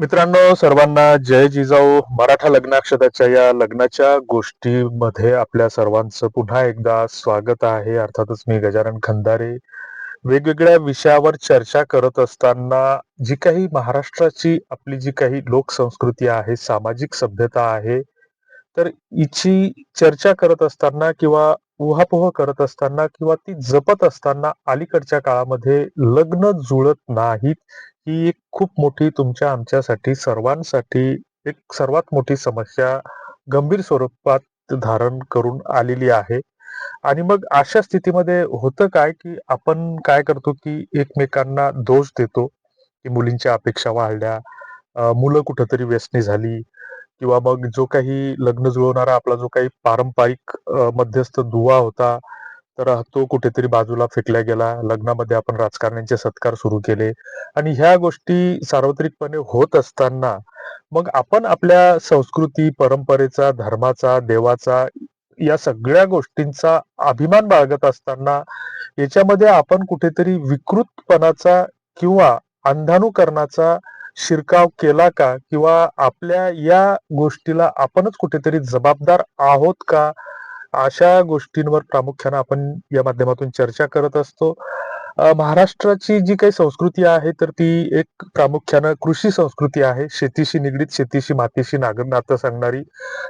मित्रांनो सर्वांना जय जिजाऊ. मराठा लग्नाक्षताच्या या लग्नाच्या गोष्टीमध्ये आपल्या सर्वांचं पुन्हा एकदा स्वागत आहे. अर्थातच मी गजानन खंदारे. वेगवेगळ्या विषयावर चर्चा करत असताना जी काही महाराष्ट्राची आपली जी काही लोकसंस्कृती आहे सामाजिक सभ्यता आहे तर हिची चर्चा करत असताना किंवा उहापोह करत असताना किंवा ती जपत असताना अलीकडच्या काळामध्ये लग्न जुळत नाहीत. ही एक खूप मोठी तुमच्या आमच्यासाठी सर्वांसाठी एक सर्वात मोठी समस्या गंभीर स्वरूपात धारण करून आलेली आहे. आणि मग अशा स्थितीमध्ये होतं काय की आपण काय करतो की एकमेकांना दोष देतो की मुलींच्या अपेक्षा वाढल्या मुलं कुठंतरी व्यसनी झाली किंवा मग जो काही लग्न जुळवणारा आपला जो काही पारंपरिक मध्यस्थ दुवा होता तर तो कुठेतरी बाजूला फेकला गेला. लग्नामध्ये आपण राजकारण्यांचे सत्कार सुरू केले. आणि ह्या गोष्टी सार्वत्रिकपणे होत असताना मग आपण आपल्या संस्कृती परंपरेचा धर्माचा देवाचा या सगळ्या गोष्टींचा अभिमान बाळगत असताना याच्यामध्ये आपण कुठेतरी विकृतपणाचा किंवा अंधानुकरणाचा शिरकाव केला का? किंवा आपल्या या गोष्टीला आपणच कुठेतरी जबाबदार आहोत का? अशा गोष्टींवर प्रामुख्याने आपण या माध्यमातून चर्चा करत असतो. महाराष्ट्राची जी काही संस्कृती आहे तर ती एक प्रामुख्यानं कृषी संस्कृती आहे. शेतीशी निगडीत शेतीशी मातीशी नाग नातं सांगणारी.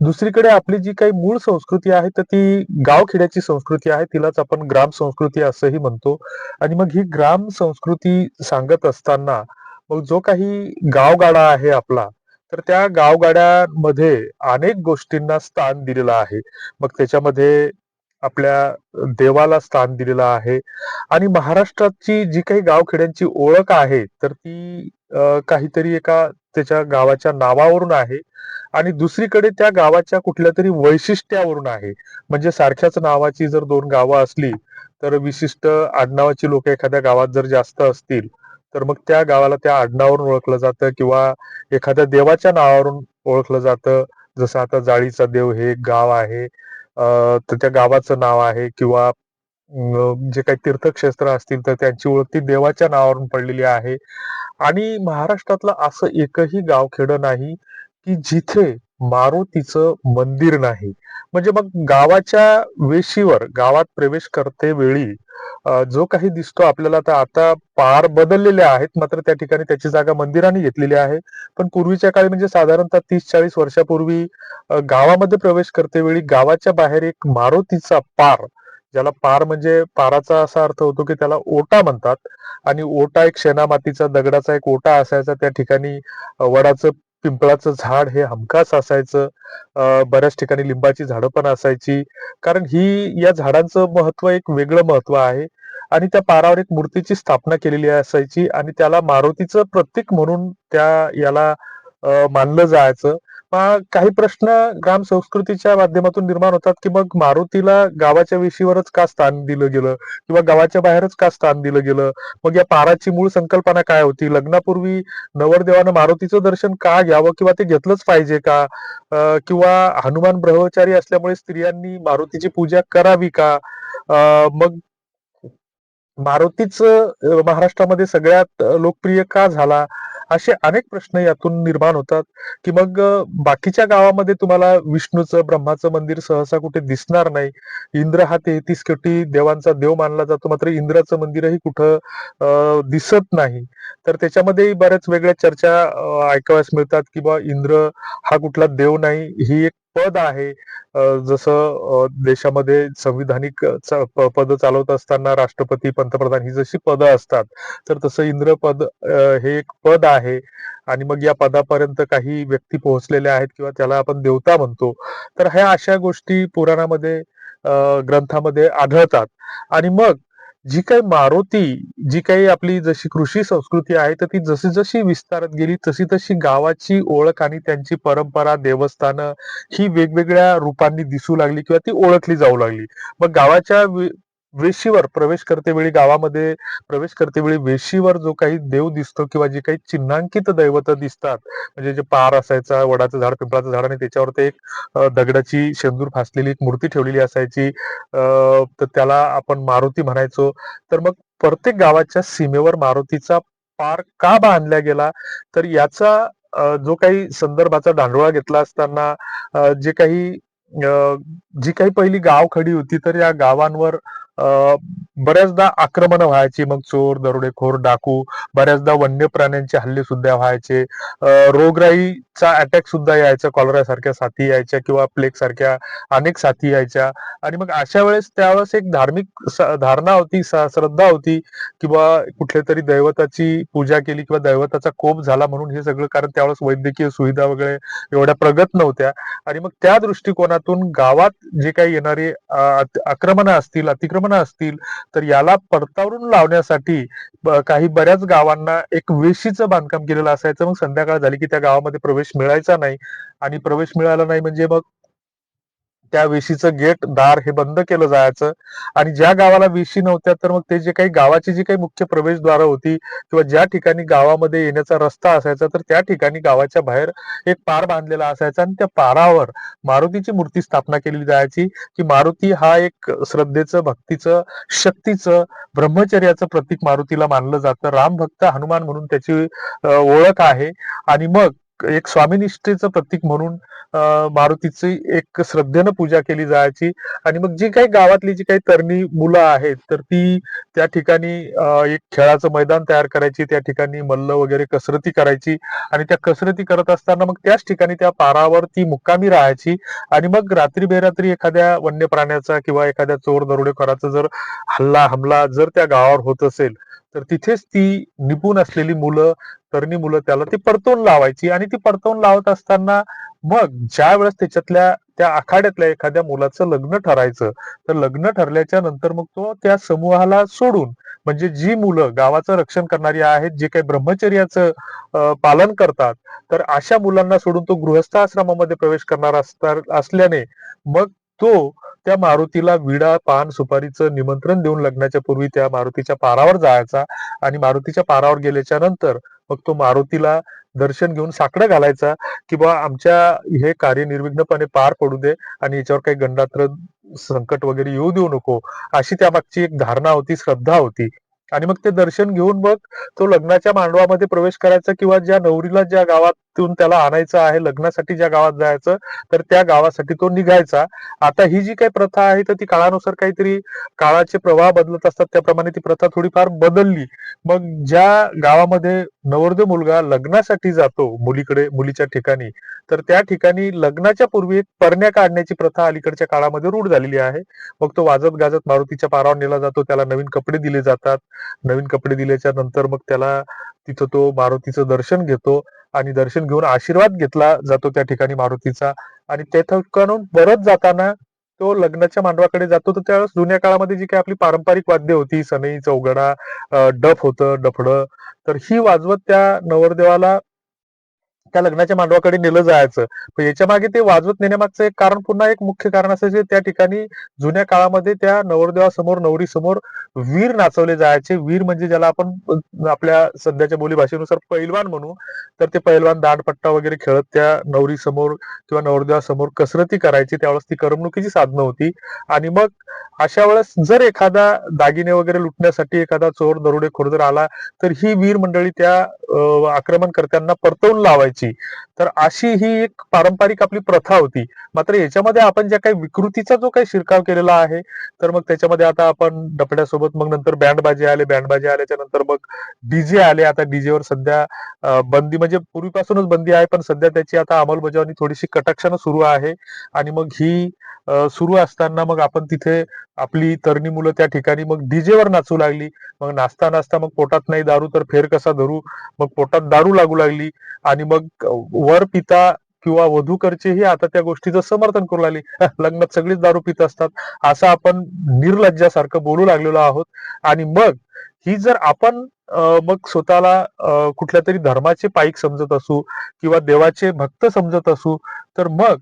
दुसरीकडे आपली जी काही मूळ संस्कृती आहे तर ती गावखेड्याची संस्कृती आहे. तिलाच आपण ग्राम संस्कृती असंही म्हणतो. आणि मग ही ग्राम संस्कृती सांगत असताना मग जो काही गावगाडा आहे आपला तर त्या गावगाड्यांमध्ये अनेक गोष्टींना स्थान दिलेलं आहे. मग त्याच्यामध्ये आपल्या देवाला स्थान दिलेलं आहे. आणि महाराष्ट्राची जी काही गावखेड्यांची ओळख आहे तर ती काहीतरी एका त्याच्या गावाच्या नावावरून आहे. आणि दुसरीकडे त्या गावाच्या कुठल्या तरी वैशिष्ट्यावरून आहे. म्हणजे सारख्याच नावाची जर दोन गावं असली तर विशिष्ट आडनावाची लोक एखाद्या गावात जर जास्त असतील तर मग त्या गावाला त्या आडनावरून ओळखलं जातं किंवा एखाद्या देवाच्या नावावरून ओळखलं जातं. जसं आता जाळीचा देव हे गाव आहे. तर त्या गावाचं नाव आहे किंवा जे काही तीर्थक्षेत्र असतील तर त्यांची ओळख ती देवाच्या नावावरून पडलेली आहे. आणि महाराष्ट्रातलं असं एकही गावखेडं नाही की जिथे मारुतीचं मंदिर नाही. म्हणजे मग गावाच्या वेशीवर गावात प्रवेश करते वेळी जो काही दिसतो आपल्याला तर आता पार बदललेले आहेत मात्र त्या ठिकाणी त्याची जागा मंदिराने घेतलेली आहे. पण पूर्वीच्या काळी म्हणजे साधारणतः तीस चाळीस वर्षापूर्वी गावामध्ये प्रवेश करते वेळी गावाच्या बाहेर एक मारुतीचा पार ज्याला पार म्हणजे पाराचा असा अर्थ होतो की त्याला ओटा म्हणतात. आणि ओटा एक शेणामातीचा दगडाचा एक ओटा असायचा त्या ठिकाणी वडाचं पिंपळाचं झाड हे हमखास असायचं. बऱ्याच ठिकाणी लिंबाची झाडं पण असायची. कारण ही या झाडांचं महत्त्व एक वेगळं महत्त्व आहे. आणि त्या पारावर एक मूर्तीची स्थापना केलेली असायची. आणि त्याला मारुतीचं प्रतीक म्हणून त्या याला मानलं जायचं. काही प्रश्न ग्राम संस्कृतीच्या माध्यमातून निर्माण होतात की मग मारुतीला गावाच्या विषयीवरच का स्थान दिलं गेलं? किंवा गावाच्या बाहेरच का स्थान दिलं गेलं? मग या पाराची मूळ संकल्पना काय होती? लग्नापूर्वी नवरदेवानं मारुतीचं दर्शन का घ्यावं किंवा ते घेतलंच पाहिजे का? किंवा हनुमान ब्रह्मचारी असल्यामुळे स्त्रियांनी मारुतीची पूजा करावी का? मग मारुतीच महाराष्ट्रामध्ये सगळ्यात लोकप्रिय का झाला? असे अनेक प्रश्न यातून निर्माण होतात. की मग बाकीच्या गावामध्ये तुम्हाला विष्णूचं ब्रह्माचं मंदिर सहसा कुठे दिसणार नाही. इंद्र हा तेहतीस कोटी देवांचा देव मानला जातो मात्र इंद्राचं मंदिरही कुठं दिसत नाही. तर त्याच्यामध्ये बऱ्याच वेगळ्या चर्चा ऐकाव्यास मिळतात की बा इंद्र हा कुठला देव नाही ही एक पद आहे. जसं देशामध्ये संविधानिक पद चालवत असताना राष्ट्रपती पंतप्रधान ही जशी पदं असतात तर तसं इंद्रपद हे एक पद आहे. आणि मग या पदापर्यंत काही व्यक्ती पोहोचलेल्या आहेत किंवा त्याला आपण देवता म्हणतो. तर ह्या अशा गोष्टी पुराणामध्ये ग्रंथामध्ये आढळतात. आणि मग जी काही मारुती जी काही आपली जशी कृषी संस्कृती आहे तर ती जशी जशी विस्तारत गेली तशी तशी गावाची ओळख आणि त्यांची परंपरा देवस्थानं ही वेगवेगळ्या रूपांनी दिसू लागली किंवा ती ओळखली जाऊ लागली. मग गावाच्या वेशीवर प्रवेश करतेवेळी गावामध्ये प्रवेश करतेवेळी वेशीवर जो काही देव दिसतो किंवा जे काही चिन्हांकित दैवत दिसतात म्हणजे जे पार असायचा वडाचं झाड पिंपळाचं झाड आणि त्याच्यावर ते एक दगडाची शेंदूर फासलेली एक मूर्ती ठेवलेली असायची तर त्याला आपण मारुती म्हणायचो. तर मग प्रत्येक गावाच्या सीमेवर मारुतीचा पार का बांधला गेला? तर याचा जो काही संदर्भाचा दांडोळा घेतला असताना जे काही जी काही पहिली गाव खडी होती तर या गावांवर बऱ्याचदा आक्रमण व्हायची मग चोर दरोडेखोर डाकू बऱ्याचदा वन्य प्राण्यांचे हल्ले सुद्धा व्हायचे. रोगराईचा अटॅक सुद्धा यायचा कॉलरा सारख्या साथी यायच्या किंवा प्लेग सारख्या अनेक साथी यायच्या. आणि मग अशा वेळेस त्यावेळेस एक धार्मिक धारणा होती श्रद्धा होती किंवा कुठल्या तरी दैवताची पूजा केली किंवा दैवताचा कोप झाला म्हणून हे सगळं कारण त्यावेळेस वैद्यकीय सुविधा वगैरे एवढ्या प्रगत नव्हत्या. आणि मग त्या दृष्टिकोनातून गावात जे काही येणारे आक्रमण असतील अतिक्रमण असतील तर याला परतावरून लावण्यासाठी काही बऱ्याच गावांना एक वेशीचं बांधकाम केलेलं असायचं. मग संध्याकाळ झाली की त्या गावामध्ये प्रवेश मिळायचा नाही आणि प्रवेश मिळाला नाही म्हणजे मग त्या वेशीचं गेट दार हे बंद केलं जायचं. आणि ज्या गावाला वेशी नव्हत्या तर मग ते जे काही गावाची जी काही मुख्य प्रवेशद्वार होती किंवा ज्या ठिकाणी गावामध्ये येण्याचा रस्ता असायचा तर त्या ठिकाणी गावाच्या बाहेर एक पार बांधलेला असायचा आणि त्या पारावर मारुतीची मूर्ती स्थापना केली जायची की मारुती हा एक श्रद्धेचं भक्तीचं शक्तीचं ब्रह्मचर्याचं प्रतीक मारुतीला मानलं जातं. राम भक्त हनुमान म्हणून त्याची ओळख आहे. आणि मग एक स्वामीनिष्ठेचं प्रतीक म्हणून मारुतीची एक श्रद्धेनं पूजा केली जायची. आणि मग जी काही गावातली जी काही तरणी मुलं आहेत तर ती त्या ठिकाणी एक खेळाचं मैदान तयार करायची त्या ठिकाणी मल्ल वगैरे कसरती करायची. आणि त्या कसरती करत असताना मग त्याच ठिकाणी त्या पारावर ती मुक्कामी राहायची. आणि मग रात्री बेरात्री एखाद्या वन्य प्राण्याचा किंवा एखाद्या चोर दरोडेखोराचा जर हल्ला हमला जर त्या गावावर होत असेल तर तिथेच ती निपुण असलेली मुलं तरणी मुलं त्याला ती परतवून लावायची आणि ती परतवून लावत असताना मग ज्या वेळेस त्याच्यातल्या त्या आखाड्यातल्या एखाद्या मुलाचं लग्न ठरायचं तर लग्न ठरल्याच्या नंतर मग तो त्या समूहाला सोडून म्हणजे जी मुलं गावाचं रक्षण करणारी आहेत जे काही ब्रह्मचर्याचं पालन करतात तर अशा मुलांना सोडून तो गृहस्थ आश्रमामध्ये प्रवेश करणार असल्याने मग तो त्या मारुतीला विडा पान सुपारीचं निमंत्रण देऊन लग्नाच्या पूर्वी त्या मारुतीच्या पारावर जायचा आणि मारुतीच्या पारावर गेल्याच्यानंतर मग तो मारुतीला दर्शन घेऊन साकडं घालायचा किंवा आमच्या हे कार्य निर्विघ्नपणे पार पडू दे आणि याच्यावर काही गंडात्र संकट वगैरे येऊ देऊ नको अशी त्यामागची एक धारणा होती श्रद्धा होती. आणि मग ते दर्शन घेऊन मग तो लग्नाच्या मांडवामध्ये प्रवेश करायचा किंवा ज्या नवरीला ज्या गावात तिथून त्याला आणायचं आहे लग्नासाठी ज्या गावात जायचं तर त्या गावासाठी तो निघायचा. आता ही जी काही प्रथा आहे तर ती काळानुसार काहीतरी काळाचे प्रवाह बदलत असतात. त्याप्रमाणे ती प्रथा थोडीफार बदलली. मग ज्या गावामध्ये नवरदेव मुलगा लग्नासाठी जातो मुलीकडे मुलीच्या ठिकाणी तर त्या ठिकाणी लग्नाच्या पूर्वी एक परण्या काढण्याची प्रथा अलीकडच्या काळामध्ये रूढ झालेली आहे. मग तो वाजत गाजत मारुतीच्या पारावर नेला जातो. त्याला नवीन कपडे दिले जातात. नवीन कपडे दिल्याच्या नंतर मग त्याला तिथं तो मारुतीचं दर्शन घेतो आणि दर्शन घेऊन आशीर्वाद घेतला जातो त्या ठिकाणी मारुतीचा. आणि त्या ठिकाणून परत जाताना तो लग्नाच्या मांडवाकडे जातो. तर त्यावेळेस जुन्या काळामध्ये जी काही आपली पारंपरिक वाद्य होती सनई चौघडा डफ होतं डफडं तर ही वाजवत त्या नवरदेवाला त्या लग्नाच्या मांडवाकडे नेलं जायचं. पण याच्या मागे ते वाजवत नेण्यामागचं एक कारण पुन्हा एक मुख्य कारण असं त्या ठिकाणी जुन्या काळामध्ये त्या नवरदेवासमोर नवरी समोर वीर नाचवले जायचे. वीर म्हणजे ज्याला आपण आपल्या सध्याच्या बोलीभाषेनुसार पैलवान म्हणू तर ते पैलवान दांडपट्टा वगैरे खेळत त्या नवरी समोर किंवा नवरदेवासमोर कसरती करायची. त्यावेळेस ती करमणुकीची साधनं होती. आणि मग अशा वेळेस जर एखादा दागिने वगैरे लुटण्यासाठी एखादा चोर दरोडेखोर जर आला तर ही वीर मंडळी त्या आक्रमणकर्त्यांना परतवून लावायची. तर अशी ही एक पारंपरिक आपली प्रथा होती. मात्र याच्यामध्ये आपण ज्या काही विकृतीचा जो काही शिरकाव केलेला आहे तर मग त्याच्यामध्ये आता आपण डपड्यासोबत मग नंतर बँडबाजी आले. बँडबाजी आल्याच्यानंतर मग डीजे आले. आता डीजेवर सध्या बंदी म्हणजे पूर्वीपासूनच बंदी आहे पण सध्या त्याची आता अंमलबजावणी थोडीशी कटाक्षानं सुरू आहे. आणि मग ही सुरू असताना मग आपण तिथे आपली तरणी मुलं त्या ठिकाणी मग डीजेवर नाचू लागली. मग नाचता नाचता मग पोटात नाही दारू तर फेर कसा धरू? मग पोटात दारू लागू लागली. आणि मग वर पिता किंवा वधूकरचेही आता त्या गोष्टीचं समर्थन करू लागली. लग्नात सगळीच दारू पित असतात. असं आपण निर्लज्जासारखं बोलू लागलेलो आहोत. आणि मग ही जर आपण मग स्वतःला कुठल्या तरी धर्माचे पाईक समजत असू किंवा देवाचे भक्त समजत असू तर मग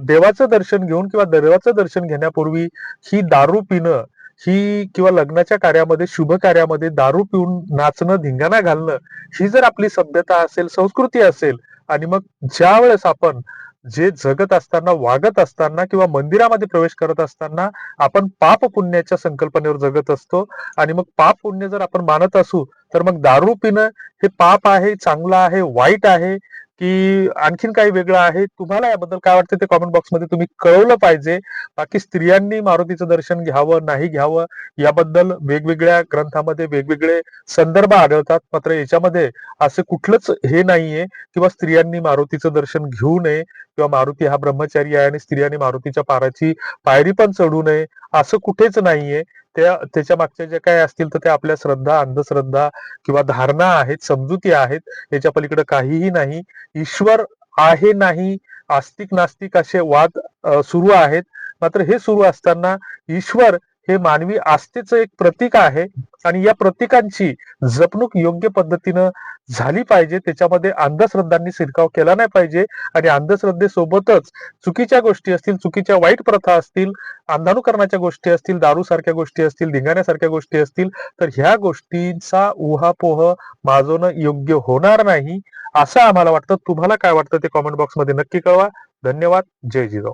देवाचं दर्शन घेऊन किंवा देवाचं दर्शन घेण्यापूर्वी ही दारू पिणं ही किंवा लग्नाच्या कार्यामध्ये शुभ कार्यामध्ये दारू पिऊन नाचणं धिंगाणा घालणं ही जर आपली सभ्यता असेल संस्कृती असेल आणि मग ज्या वेळेस आपण जे जगत असताना वागत असताना किंवा मंदिरामध्ये प्रवेश करत असताना आपण पाप पुण्याच्या संकल्पनेवर जगत असतो आणि मग पाप पुण्य जर आपण मानत असू तर मग दारू पिणं हे पाप आहे चांगलं आहे वाईट आहे की आणखीन काही वेगळं आहे? तुम्हाला याबद्दल काय वाटतं? ते कॉमेंट बॉक्समध्ये तुम्ही कळवलं पाहिजे. बाकी स्त्रियांनी मारुतीचं दर्शन घ्यावं नाही घ्यावं याबद्दल वेगवेगळ्या ग्रंथामध्ये वेगवेगळे संदर्भ आढळतात. मात्र याच्यामध्ये असं कुठलंच हे नाहीये किंवा स्त्रियांनी मारुतीचं दर्शन घेऊ नये किंवा मारुती हा ब्रह्मचारी आहे आणि स्त्रियांनी मारुतीच्या पाराची पायरी पण चढू नये असं कुठेच नाहीये. त्या त्याच्या मागच्या ज्या काय असतील तर त्या आपल्या श्रद्धा अंधश्रद्धा किंवा धारणा आहेत समजुती आहेत याच्या पलीकडे काहीही नाही. ईश्वर आहे नाही आस्तिक नास्तिक असे वाद सुरू आहेत. मात्र हे सुरू असताना ईश्वर हे मानवी आस्थेचं एक प्रतीक आहे. आणि या प्रतीकांची जपणूक योग्य पद्धतीनं झाली पाहिजे. त्याच्यामध्ये अंधश्रद्धांनी शिरकाव केला नाही पाहिजे. आणि अंधश्रद्धेसोबतच चुकीच्या गोष्टी असतील चुकीच्या वाईट प्रथा असतील अंधानुकरणाच्या गोष्टी असतील दारू सारख्या गोष्टी असतील धिंगाण्यासारख्या गोष्टी असतील तर ह्या गोष्टींचा उहापोह माजवणं योग्य होणार नाही असं आम्हाला वाटतं. तुम्हाला काय वाटतं ते कॉमेंट बॉक्समध्ये नक्की कळवा. धन्यवाद. जय जिजाऊ